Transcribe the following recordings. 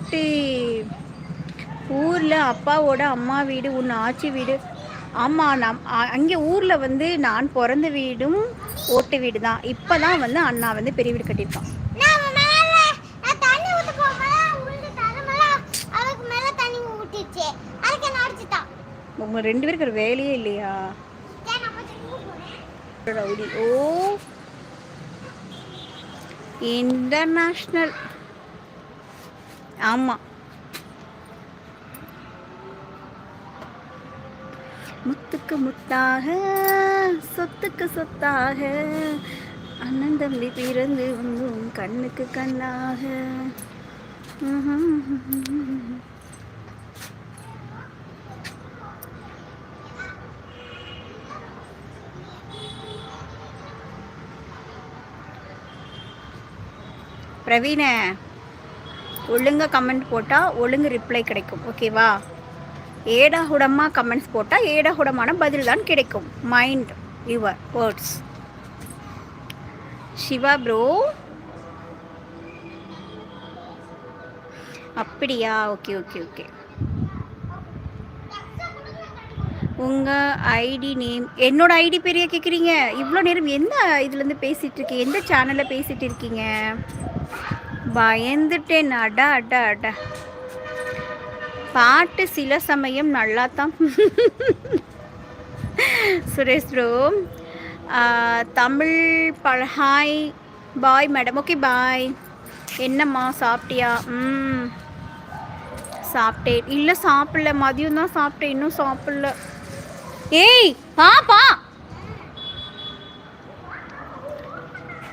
பாட்டு ஊரில் அப்பாவோட அம்மா வீடு உன் ஆச்சி வீடு. ஆமாம் நம் அங்கே ஊரில் வந்து நான் பிறந்த வீடும் ஓட்டு வீடு தான் இப்போ தான் வந்து அண்ணா வந்து பெரிய வீடு கட்டியிருக்கான். உங்க ரெண்டு பேருக்கு ஒரு வேலையே இல்லையா? ரவுடி. ஓ. இன்டர்நேஷ்னல் ஆமாம் முத்துக்கு முத்தாக சொத்துக்கு சொத்தாக அண்ணன் தம்பி பிறந்து வந்தும் கண்ணுக்கு கண்ணாக. பிரவீன. ஒழுங்காக கமெண்ட் போட்டால் ஒழுங்கு ரிப்ளை கிடைக்கும். ஓகேவா ஏடாகுடமாக கமெண்ட்ஸ் போட்டால் ஏடாகுடமான பதில் தான் கிடைக்கும். Mind your words Siva bro அப்படியா? ஓகே ஓகே ஓகே உங்கள் ஐடி நேம் என்னோட ஐடி பெரிய கேட்குறீங்க இவ்வளோ நேரம் எந்த இதுலேருந்து பேசிகிட்டு இருக்கீங்க? எந்த சேனலில் பேசிகிட்டு இருக்கீங்க? பயந்துட்டேன். அடா அடா அடா. பாட்டு சில சமயம் நல்லா தான் சுரேஷ் ப்ரோ தமிழ் பழ hi bye madam okay bye என்னம்மா சாப்பிட்டியா? ம். சாப்பிட்டேன். இல்லை சாப்பிடல. மதியம் தான் சாப்பிட்டேன். இன்னும் சாப்பிடல. ஏய் பாப்பா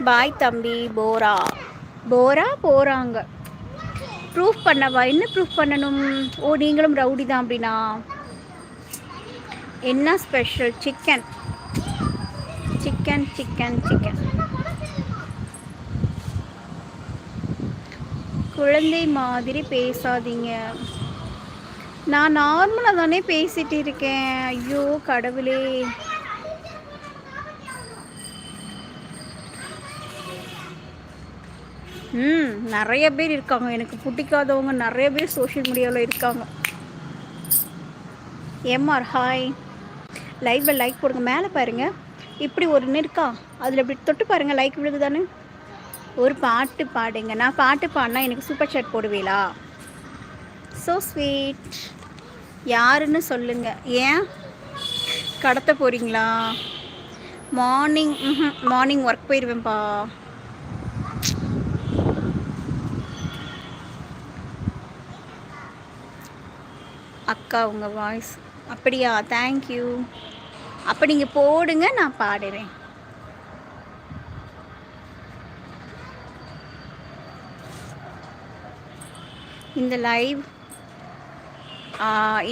பாய் தம்பி. போரா. போரா போகிறாங்க ப்ரூஃப் பண்ணவா என்ன ப்ரூஃப் பண்ணணும்? ஓ நீங்களும் ரவுடி தான் அப்படின்னா? என்ன special chicken chicken chicken chicken குழந்தை மாதிரி பேசாதீங்க. நான் நார்மலாக தானே பேசிகிட்டு இருக்கேன். ஐயோ கடவுளே. ம் நிறைய பேர் இருக்காங்க. எனக்கு பிடிக்காதவங்க நிறைய பேர் சோஷியல் மீடியாவில் இருக்காங்க. எம்ஆர் ஹாய் லைவில் லைக் போடுங்க. மேலே பாருங்கள் இப்படி ஒரு இருக்கா? அதில் இப்படி தொட்டு பாருங்கள் லைக் விழுகுதானே ஒரு பாட்டு பாடுங்க. நான் பாட்டு பாடினா எனக்கு சூப்பர் சாட் போடுவீங்களா ஸோ ஸ்வீட் யாருன்னு சொல்லுங்கள் ஏன்? கடத்த போகிறீங்களா மார்னிங் மார்னிங் ஒர்க் போயிடுவேன்ப்பா அக்கா உங்கள் வாய்ஸ் அப்படியா? தேங்க்யூ அப்போ நீங்கள் போடுங்க நான் பாடுறேன். இந்த லைவ்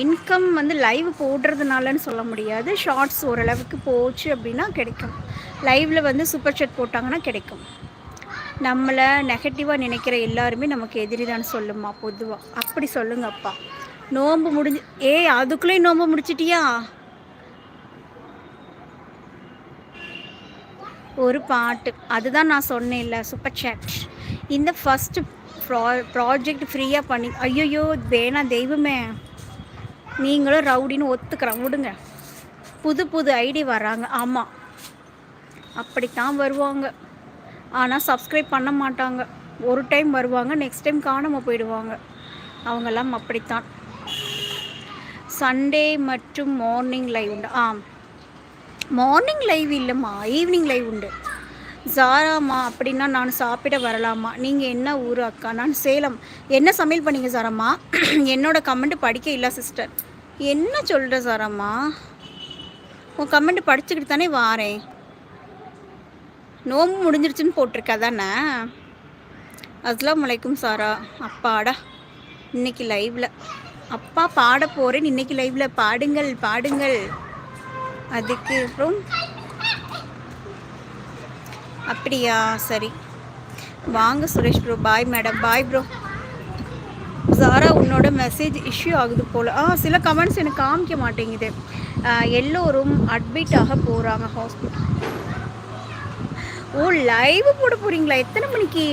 இன்கம் வந்து லைவ் போடுறதுனாலன்னு சொல்ல முடியாது. ஷார்ட்ஸ் ஓரளவுக்கு போச்சு அப்படின்னா கிடைக்கும். லைவில் வந்து சூப்பர் செட் போட்டாங்கன்னா கிடைக்கும். நம்மளை நெகட்டிவாக நினைக்கிற எல்லாருமே நமக்கு எதிரி தான் சொல்லுமா பொதுவாக அப்படி சொல்லுங்கப்பா. நோம்பு முடிஞ்சு ஏய் அதுக்குள்ளேயும் நோம்பு முடிச்சிட்டியா? ஒரு பாட்டு. அதுதான் நான் சொன்னேன்ல சூப்பர் சேட் இந்த ஃபஸ்ட்டு ப்ரா ப்ராஜெக்ட் ஃப்ரீயாக பண்ணி ஐயோயோ வேணாம் தெய்வமே. நீங்களும் ரவுடின்னு ஒத்துக்கிறேன் விடுங்க. புது புது ஐடி வராங்க ஆமாம் அப்படித்தான் வருவாங்க. ஆனால் சப்ஸ்கிரைப் பண்ண மாட்டாங்க. ஒரு டைம் வருவாங்க நெக்ஸ்ட் டைம் காணாமல் போயிடுவாங்க. அவங்கெல்லாம் அப்படித்தான். சண்டே மற்றும் மார்னிங் லைவ் உண்டு. ஆ மார்னிங் லைவ் இல்லைம்மா ஈவினிங் லைவ் உண்டு. ஜாராம்மா அப்படின்னா நான் சாப்பிட வரலாமா? நீங்கள் என்ன ஊர் அக்கா? நான் சேலம். என்ன சமையல் பண்ணீங்க சாரம்மா? என்னோட கமெண்ட் படிக்க இல்லை சிஸ்டர் என்ன சொல்கிற சாரம்மா? உன் கமெண்ட் படிச்சுக்கிட்டு தானே வாரேன். நோம்பு முடிஞ்சிருச்சுன்னு போட்டிருக்கா தானே அஸ்லாம் வலைக்கும் சாரா. அப்பாடா இன்னைக்கு லைவில் அப்பா பாட போகிறேன் இன்னைக்கு லைவ்ல பாடுங்கள் பாடுங்கள். அதுக்கு அப்புறம் அப்படியா? சரி. வாங்க Suresh bro bye madam bye bro சாரா உன்னோட மெசேஜ் இஷ்யூ ஆகுது போல். ஆ சில கமெண்ட்ஸ் எனக்கு காமிக்க மாட்டேங்குது. எல்லோரும் அட்மிட் ஆக போகிறாங்க ஹாஸ்பிட்டல் ஓ லைவ் போட போகிறீங்களா எத்தனை மணிக்கு?